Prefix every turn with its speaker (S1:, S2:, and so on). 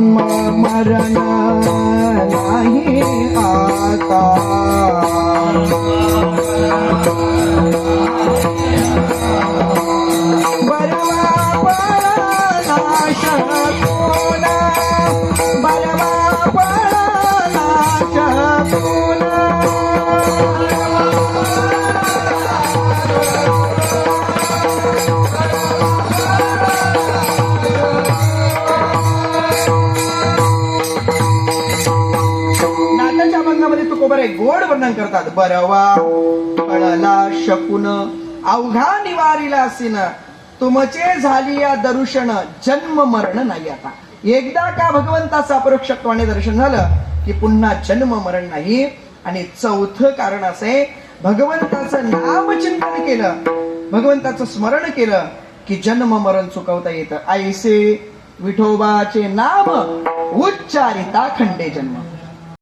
S1: जन्म मरण नाही आता बरवा बरवा तुकोबर गोड वर्णन करतात. बरवा पळला शकून अवघा निवारीला असीन. तुमचे झाली या दर्शन जन्म मरण नाही आता. एकदा का भगवंताचं अपरोक्षत्वाने दर्शन झालं की पुन्हा जन्म मरण नाही. आणि चौथं कारण असे भगवंताचं नाम चिंतन केलं. भगवंताचं स्मरण केलं की जन्म मरण चुकवता येतं. ऐसे विठोबाचे नाम उच्चारिता खंडे जन्म.